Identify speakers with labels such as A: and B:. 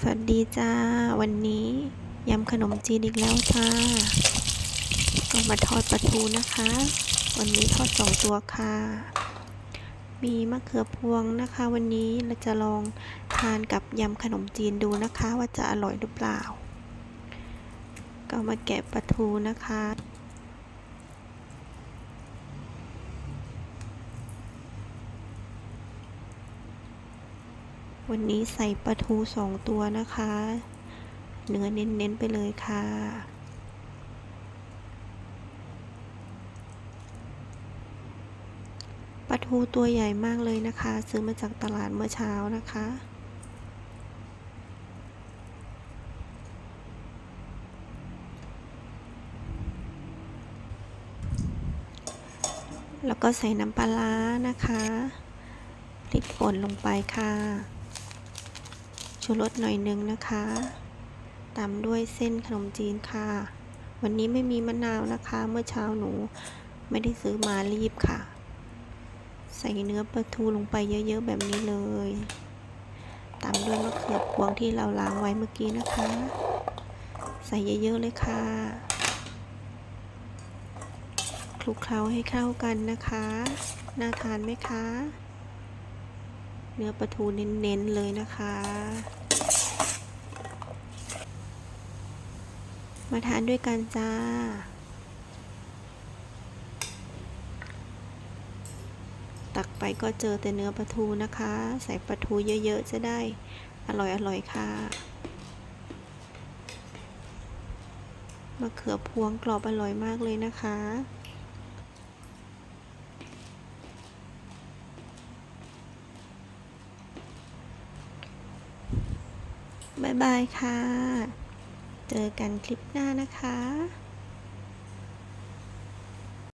A: สวัสดีจ้า วันนี้ยำขนมจีนอีกแล้วจ้าก็มาทอดปลาทูนะคะ วันนี้ทอดสองตัวค่ะ มีมะเขือพวงนะคะ วันนี้เราจะลองทานกับยำขนมจีนดูนะคะ ว่าจะอร่อยหรือเปล่า ก็มาแกะปลาทูนะคะ วันนี้ใส่ปลาทูสองตัวนะคะ เนื้อเน้นๆไปเลยค่ะ ปลาทูตัวใหญ่มากเลยนะคะ ซื้อมาจากตลาดเมื่อเช้านะคะ แล้วก็ใส่น้ำปลานะคะพริกป่นลงไปค่ะ ชูรสหน่อยนึงนะคะ ตามด้วยเส้นขนมจีนค่ะ วันนี้ไม่มีมะนาวนะคะ เมื่อเช้าหนูไม่ได้ซื้อมารีบค่ะ ใส่เนื้อปลาทูลงไปเยอะๆแบบนี้เลย ตามด้วยมะเขือพวงที่เราล้างไว้เมื่อกี้นะคะ ใส่เยอะๆเลยค่ะ คลุกเคล้าให้เข้ากันนะคะ น่าทานไหมคะ เนื้อปลาทูเน้นๆเลยนะคะ มาทานด้วยกันจ้าตักไปก็เจอแต่เนื้อปลาทูนะคะ ใส่ปลาทูเยอะๆ จะได้อร่อยๆค่ะมะเขือพวงกรอบอร่อยมากเลยนะคะ บ๊ายบายค่ะ เจอกันคลิปหน้านะคะ